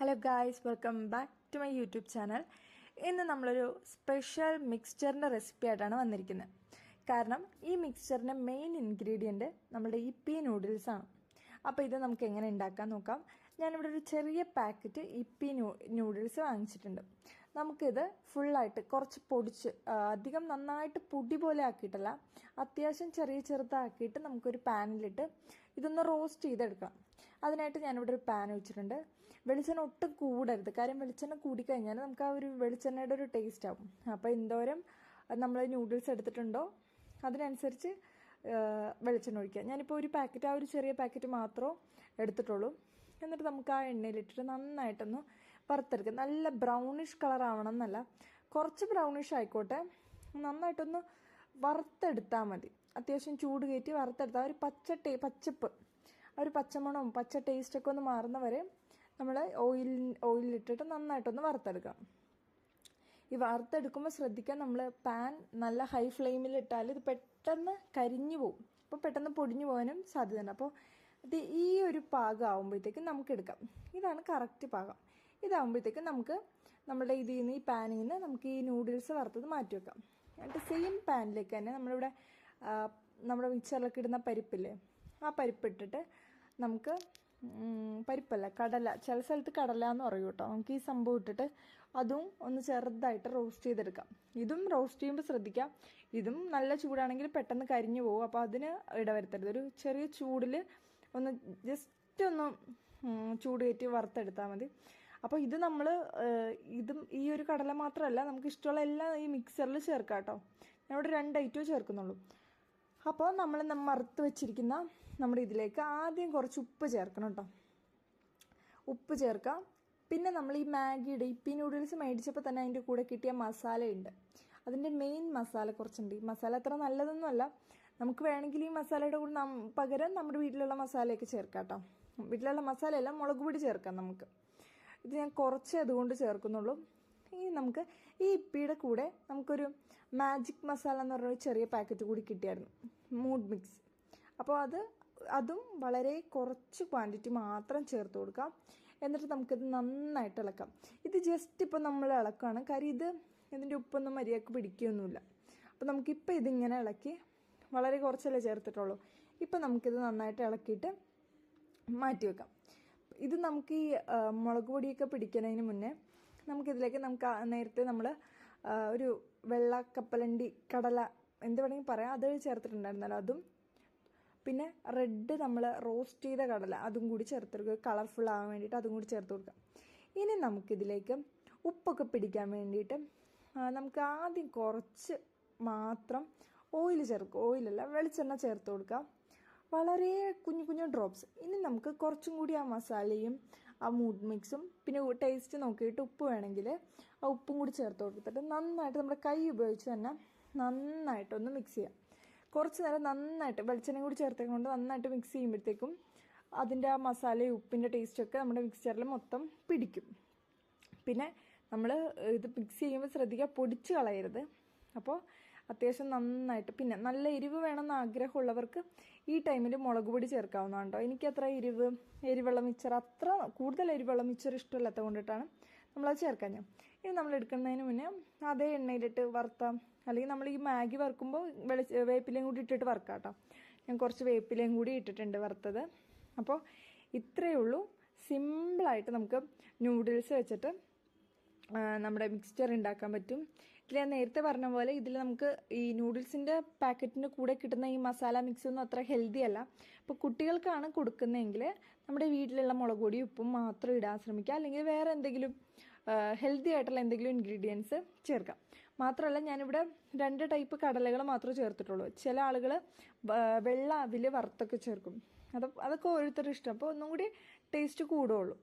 Hello guys welcome back to my YouTube channel ഇന്ന് നമ്മളൊരു special മിക്സ്ചറിന്റെ recipe ആയിട്ടാണ് വന്നിരിക്കുന്നത്. കാരണം ഈ മിക്സ്ചറിന്റെ മെയിൻ ഇൻഗ്രീഡിയന്റ് നമ്മുടെ ഇപ്പി നൂഡിൽസ് ആണ്. അപ്പോൾ ഇത് നമുക്ക് എങ്ങനെ ഉണ്ടാക്കാൻ നോക്കാം. ഞാനിവിടെ ഒരു ചെറിയ പാക്കറ്റ് ഇപ്പി നൂ നൂഡിൽസ് വാങ്ങിച്ചിട്ടുണ്ട്. നമുക്കിത് ഫുള്ളായിട്ട് കുറച്ച് പൊടിച്ച് അധികം നന്നായിട്ട് പൊടി പോലെ ആക്കിയിട്ടല്ല അത്യാവശ്യം ചെറിയ ചെറുതാക്കിയിട്ട് നമുക്കൊരു പാനിലിട്ട് ഇതൊന്ന് റോസ്റ്റ് ചെയ്തെടുക്കാം. അതിനായിട്ട് ഞാനിവിടെ ഒരു പാൻ വെച്ചിട്ടുണ്ട്. വെളിച്ചെണ്ണ ഒട്ടും കൂടരുത്. കാര്യം വെളിച്ചെണ്ണ കൂടിക്കഴിഞ്ഞാൽ നമുക്ക് ആ ഒരു വെളിച്ചെണ്ണയുടെ ഒരു ടേസ്റ്റ് ആവും. അപ്പോൾ എന്തോരം നമ്മൾ നൂഡിൽസ് എടുത്തിട്ടുണ്ടോ അതിനനുസരിച്ച് വെളിച്ചെണ്ണ ഒഴിക്കുക ഞാനിപ്പോൾ ഒരു പാക്കറ്റ് ആ ഒരു ചെറിയ പാക്കറ്റ് മാത്രമേ എടുത്തിട്ടുള്ളൂ. എന്നിട്ട് നമുക്ക് ആ എണ്ണയിലിട്ടിട്ട് നന്നായിട്ടൊന്ന് വറുത്തെടുക്കുക നല്ല ബ്രൗണിഷ് കളർ ആവണം എന്നല്ല കുറച്ച് ബ്രൗണിഷ് ആയിക്കോട്ടെ. നന്നായിട്ടൊന്ന് വറുത്തെടുത്താൽ മതി. അത്യാവശ്യം ചൂട് കയറ്റി വറുത്തെടുത്താൽ ഒരു പച്ച ടേ പച്ചപ്പ് ഒരു പച്ചമണവും പച്ച ടേസ്റ്റൊക്കെ ഒന്ന് മാറുന്ന വരെ നമ്മൾ ഓയിൽ ഓയിലിട്ടിട്ട് നന്നായിട്ടൊന്ന് വറുത്തെടുക്കാം. ഈ വറുത്തെടുക്കുമ്പോൾ ശ്രദ്ധിക്കാൻ നമ്മൾ പാൻ നല്ല ഹൈ ഫ്ലെയിമിൽ ഇട്ടാൽ ഇത് പെട്ടെന്ന് കരിഞ്ഞു പോകും അപ്പോൾ പെട്ടെന്ന് പൊടിഞ്ഞു പോകാനും സാധ്യതയുണ്ട്. അപ്പോൾ ഇത് ഈ ഒരു പാകം ആകുമ്പോഴത്തേക്കും നമുക്ക് എടുക്കാം. ഇതാണ് കറക്റ്റ് പാകം. ഇതാകുമ്പോഴത്തേക്കും നമുക്ക് നമ്മുടെ ഇതിൽ നിന്ന് ഈ പാനിൽ നിന്ന് നമുക്ക് ഈ നൂഡിൽസ് വറുത്തത് മാറ്റി വെക്കാം. എന്നിട്ട് സെയിം പാനിലേക്ക് തന്നെ നമ്മളിവിടെ നമ്മുടെ മിക്സറിലൊക്കെ ഇടുന്ന പരിപ്പില്ലേ ആ പരിപ്പിട്ടിട്ട് നമുക്ക് പരിപ്പല്ല കടല. ചില സ്ഥലത്ത് കടല എന്ന് പറയും കേട്ടോ. നമുക്ക് ഈ സംഭവം ഇട്ടിട്ട് അതും ഒന്ന് ചെറുതായിട്ട് റോസ്റ്റ് ചെയ്തെടുക്കാം. ഇതും റോസ്റ്റ് ചെയ്യുമ്പോൾ ശ്രദ്ധിക്കാം. ഇതും നല്ല ചൂടാണെങ്കിൽ പെട്ടെന്ന് കരിഞ്ഞു പോകും. അപ്പോൾ അതിന് ഇടവരുത്തരുത് ഒരു ചെറിയ ചൂടിൽ ഒന്ന് ജസ്റ്റ് ഒന്ന് ചൂട് കയറ്റി വറുത്തെടുത്താൽ മതി. അപ്പോൾ ഇത് നമ്മൾ ഇതും ഈ ഒരു കടല മാത്രമല്ല നമുക്ക് ഇഷ്ടമുള്ള എല്ലാം ഈ മിക്സറിൽ ചേർക്കാം കേട്ടോ. ഞാൻ ഇവിടെ രണ്ട് ഐറ്റവും ചേർക്കുന്നുള്ളൂ. അപ്പോൾ നമ്മൾ മറുത്ത് വെച്ചിരിക്കുന്ന നമ്മുടെ ഇതിലേക്ക് ആദ്യം കുറച്ച് ഉപ്പ് ചേർക്കണം കേട്ടോ ഉപ്പ് ചേർക്കാം. പിന്നെ നമ്മൾ ഈ മാഗിയുടെ ഇപ്പി നൂഡിൽസ് മേടിച്ചപ്പോൾ തന്നെ അതിന്റെ കൂടെ കിട്ടിയ മസാലയുണ്ട്. അതിന്റെ മെയിൻ മസാല കുറച്ചുണ്ട്. ഈ മസാല അത്ര നല്ലതൊന്നുമല്ല നമുക്ക് വേണമെങ്കിൽ ഈ മസാലയുടെ കൂടെ പകരം നമ്മുടെ വീട്ടിലുള്ള മസാലയൊക്കെ ചേർക്കാം കേട്ടോ വീട്ടിലുള്ള മസാലയല്ല മുളക് പൊടി ചേർക്കാം നമുക്ക്. ഇത് ഞാൻ കുറച്ച് അതുകൊണ്ട് ചേർക്കുന്നുള്ളൂ. ഈ നമുക്ക് ഈ ഇപ്പിയുടെ കൂടെ നമുക്കൊരു മാജിക് മസാല എന്ന് പറഞ്ഞൊരു ചെറിയ പാക്കറ്റ് കൂടി കിട്ടിയായിരുന്നു. മൂഡ് മിക്സ് അപ്പോൾ അത് അതും വളരെ കുറച്ച് ക്വാണ്ടിറ്റി മാത്രം ചേർത്ത് കൊടുക്കാം. എന്നിട്ട് നമുക്കിത് നന്നായിട്ട് ഇളക്കാം. ഇത് ജസ്റ്റ് ഇപ്പോൾ നമ്മൾ ഇളക്കുകയാണ് കാര്യം ഇത് ഇതിന്റെ ഉപ്പൊന്നും മര്യാദയ്ക്ക് പിടിക്കുകയൊന്നുമില്ല അപ്പോൾ നമുക്കിപ്പോൾ ഇതിങ്ങനെ ഇളക്കി വളരെ കുറച്ചല്ലേ ചേർത്തിട്ടുള്ളൂ. ഇപ്പം നമുക്കിത് നന്നായിട്ട് ഇളക്കിയിട്ട് മാറ്റി വെക്കാം. ഇത് നമുക്ക് ഈ മുളക് പൊടിയൊക്കെ പിടിക്കുന്നതിന് മുന്നേ നമുക്കിതിലേക്ക് നമുക്ക് നേരത്തെ നമ്മൾ ഒരു വെള്ള കപ്പലണ്ടി കടല എന്ത് വേണമെങ്കിൽ പറയാം. അത് ചേർത്തിട്ടുണ്ടായിരുന്നല്ലോ അതും. പിന്നെ റെഡ് നമ്മൾ റോസ്റ്റ് ചെയ്ത കടല അതും കൂടി ചേർത്ത് കൊടുക്കുക കളർഫുൾ ആവാൻ വേണ്ടിയിട്ട് അതും കൂടി ചേർത്ത് കൊടുക്കാം ഇനി നമുക്കിതിലേക്ക് ഉപ്പൊക്കെ പിടിക്കാൻ വേണ്ടിയിട്ട് നമുക്ക് ആദ്യം കുറച്ച് മാത്രം ഓയിൽ ചേർക്കുക ഓയിലല്ല വെളിച്ചെണ്ണ ചേർത്ത് കൊടുക്കുക വളരെ കുഞ്ഞു കുഞ്ഞു ഡ്രോപ്സ്. ഇനി നമുക്ക് കുറച്ചും കൂടി ആ മസാലയും ആ മൂഡ് മിക്സും പിന്നെ ടേസ്റ്റ് നോക്കിയിട്ട് ഉപ്പ് വേണമെങ്കിൽ ആ ഉപ്പും കൂടി ചേർത്ത് കൊടുത്തിട്ട് നന്നായിട്ട് നമ്മുടെ കൈ ഉപയോഗിച്ച് തന്നെ നന്നായിട്ടൊന്ന് മിക്സ് ചെയ്യാം. കുറച്ച് നേരം നന്നായിട്ട് വെളിച്ചെണ്ണ കൂടി ചേർത്തേക്കൊണ്ട് കൊണ്ട് നന്നായിട്ട് മിക്സ് ചെയ്യുമ്പോഴത്തേക്കും അതിന്റെ ആ മസാലയും ഉപ്പിന്റെ ടേസ്റ്റൊക്കെ നമ്മുടെ മിക്സ്ചറിൽ മൊത്തം പിടിക്കും. പിന്നെ നമ്മൾ ഇത് മിക്സ് ചെയ്യുമ്പോൾ ശ്രദ്ധിക്കുക പൊടിച്ച് കളയരുത്. അപ്പോൾ അത്യാവശ്യം നന്നായിട്ട് പിന്നെ നല്ല എരിവ് വേണമെന്ന് ആഗ്രഹമുള്ളവർക്ക് ഈ ടൈമിൽ മുളക് പൊടി ചേർക്കാവുന്നതാണ് കേട്ടോ. എനിക്കത്ര എരിവ് എരിവെള്ള മിച്ചർ അത്ര കൂടുതൽ എരിവെള്ള മിച്ചർ ഇഷ്ടമില്ലാത്ത കൊണ്ടിട്ടാണ് നമ്മളത് ചേർക്കാൻ. ഞാൻ ഇനി നമ്മൾ എടുക്കുന്നതിന് മുന്നേ അതേ എണ്ണയിലിട്ട് വറുത്താം അല്ലെങ്കിൽ നമ്മൾ ഈ മാഗി വറുക്കുമ്പോൾ വെളി വേപ്പിലയും കൂടി ഇട്ടിട്ട് വറുക്കാം കേട്ടോ. ഞാൻ കുറച്ച് വേപ്പിലയും കൂടി ഇട്ടിട്ടുണ്ട് വറുത്തത്. അപ്പോൾ ഇത്രയേ ഉള്ളൂ. സിമ്പിളായിട്ട് നമുക്ക് നൂഡിൽസ് വെച്ചിട്ട് നമ്മുടെ മിക്സ്ചർ ഉണ്ടാക്കാൻ പറ്റും. ഇതിൽ ഞാൻ നേരത്തെ പറഞ്ഞ പോലെ ഇതിൽ നമുക്ക് ഈ നൂഡിൽസിന്റെ പാക്കറ്റിന്റെ കൂടെ കിട്ടുന്ന ഈ മസാല മിക്സ് ഒന്നും അത്ര ഹെൽത്തി അല്ല. അപ്പോൾ കുട്ടികൾക്കാണ് കൊടുക്കുന്നതെങ്കിൽ നമ്മുടെ വീട്ടിലുള്ള മുളക് പൊടി ഉപ്പും മാത്രം ഇടാൻ ശ്രമിക്കുക. അല്ലെങ്കിൽ വേറെ എന്തെങ്കിലും ഹെൽത്തി ആയിട്ടുള്ള എന്തെങ്കിലും ഇൻഗ്രീഡിയൻസ് ചേർക്കാം. മാത്രമല്ല ഞാനിവിടെ രണ്ട് ടൈപ്പ് കടലകൾ മാത്രമേ ചേർത്തിട്ടുള്ളൂ. ചില ആളുകൾ വെള്ള അവിൽ വറുത്തൊക്കെ ചേർക്കും. അത് അതൊക്കെ ഓരോരുത്തരുടെ ഇഷ്ടം. അപ്പോൾ ഒന്നും കൂടി ടേസ്റ്റ് കൂടുള്ളൂ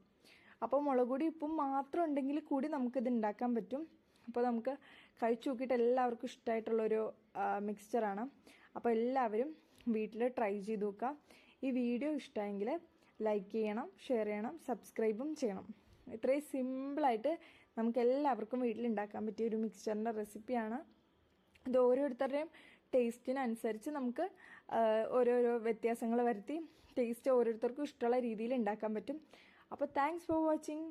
അപ്പോൾ മുളക് പൊടി ഉപ്പും മാത്രം ഉണ്ടെങ്കിൽ കൂടി നമുക്കിത് ഉണ്ടാക്കാൻ പറ്റും. അപ്പോൾ നമുക്ക് കഴിച്ചു നോക്കിയിട്ട് എല്ലാവർക്കും ഇഷ്ടമായിട്ടുള്ളൊരു മിക്സ്ചറാണ് അപ്പോൾ എല്ലാവരും വീട്ടിൽ ട്രൈ ചെയ്ത് നോക്കുക. ഈ വീഡിയോ ഇഷ്ടമായെങ്കിൽ ലൈക്ക് ചെയ്യണം ഷെയർ ചെയ്യണം സബ്സ്ക്രൈബും ചെയ്യണം. ഇത്രയും സിമ്പിളായിട്ട് നമുക്ക് എല്ലാവർക്കും വീട്ടിൽ ഉണ്ടാക്കാൻ പറ്റിയ ഒരു മിക്സ്ചറിന്റെ റെസിപ്പിയാണ് ഇത് ഓരോരുത്തരുടെയും ടേസ്റ്റിനനുസരിച്ച് നമുക്ക് ഓരോരോ വ്യത്യാസങ്ങൾ വരുത്തി ടേസ്റ്റ് ഓരോരുത്തർക്കും ഇഷ്ടമുള്ള രീതിയിൽ ഉണ്ടാക്കാൻ പറ്റും. അപ്പോൾ താങ്ക്സ് ഫോർ വാച്ചിങ്